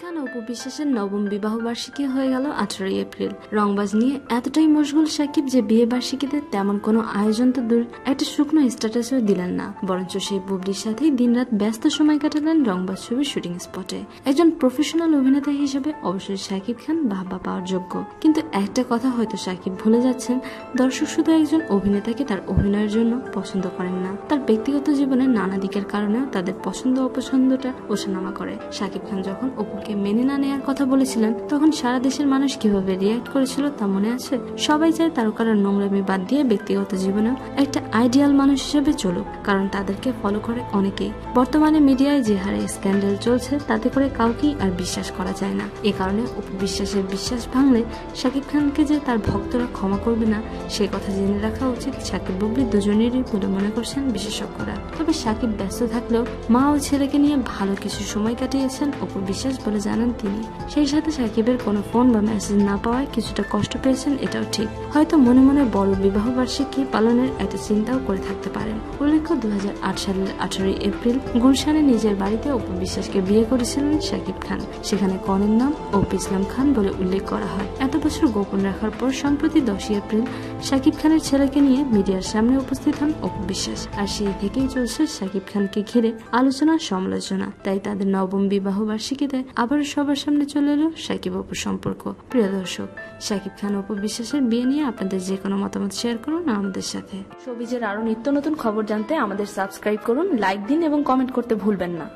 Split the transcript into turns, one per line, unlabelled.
খান অপু বিশ্বাসের নবম বিবাহ বার্ষিকী হয়ে গেল আঠারোই এপ্রিল। রংবাজ নিয়ে এতটাই মশগুল সাকিব যে বিয়ে বার্ষিকীতে তেমন কোনো আয়োজন তো দূর একটা শুকনো স্ট্যাটাসও দিলেন না। বরঞ্চ সেই বুবলির সাথেই দিনরাত ব্যস্ত সময় কাটালেন রংবাজ ছবির শুটিং স্পটে। একজন প্রফেশনাল অভিনেতা হিসেবে অবশ্যই সাকিব খান বাহবা পাওয়ার যোগ্য। কিন্তু একটা কথা হয়তো সাকিব ভুলে যাচ্ছেন, দর্শক শুধু একজন অভিনেতাকে তার অভিনয়ের জন্য পছন্দ করেন না। তার ব্যক্তিগত জীবনে নানা দিকের কারণেও তাদের পছন্দ অপছন্দটা ওঠানামা করে। সাকিব খান যখন অপুকে মেনে না নেওয়ার কথা বলেছিলেন, তখন সারা দেশের মানুষ কীভাবে রিয়াক্ট করেছিল তা মনে আছে? সবাই চায় তারকার নোংরামি বাদ দিয়ে ব্যক্তিগত জীবনেও একটা আইডিয়াল মানুষ হিসেবে চলুক, কারণ তাদেরকে ফলো করে অনেকেই। বর্তমানে মিডিয়ায় যে হারে স্ক্যান্ডেল চলছে, তাতে করে কাউকেই আর বিশ্বাস করা যায় না। এ কারণে অপু বিশ্বাসের বিশ্বাস ভাঙলে শাকিব খানকে যে তার ভক্তরা ক্ষমা করবে না, সে কথা জেনে রাখা উচিত সাকিব বুবলি দুজনেরই বলে মনে করছেন বিশেষজ্ঞরা। তবে সাকিব ব্যস্ত থাকলেও মা ও ছেলেকে নিয়ে ভালো কিছু সময় কাটিয়েছেন অপু বিশ্বাস বলে জানান তিনি। সেই সাথে সাকিবের কোনো ফোন বা মেসেজ না পাওয়ায় কিছুটা কষ্ট পেয়েছেন, এটাও ঠিক। হয়তো মনে মনে বড় বিবাহ বার্ষিকী পালনের এত চিন্তাও করে থাকতে পারেন। উল্লেখ্য দু হাজার আট সালের আঠারোই এপ্রিল গুলশানে নিজের বাড়িতে অপু বিশ্বাসকে বিয়ে করেছিলেন শাকিব খান। সেখানে কনের নাম অপু ইসলাম খান বলে উল্লেখ করা হয়। এত বছর গোপন রাখার পর, সম্প্রতি দশই এপ্রিল শাকিব খানের ছেলেকে নিয়ে মিডিয়ার সামনে উপস্থিত হন অপু বিশ্বাস। আর সেই থেকেই চলছে শাকিব খানকে ঘিরে আলোচনা সমালোচনা। তাই তাদের নবম বিবাহ বার্ষিকীতে আবার সবার সামনে চলে এলো সাকিব অপুর সম্পর্ক। প্রিয় দর্শক, শাকিব খান অপু বিশ্বাসের বিয়ে নিয়ে আপনাদের যে কোনো মতামত শেয়ার করুন আমাদের সাথে।
শোবিজের আরও নিত্য নতুন খবর জানতে আমাদের সাবস্ক্রাইব করুন, লাইক দিন এবং কমেন্ট করতে ভুলবেন না।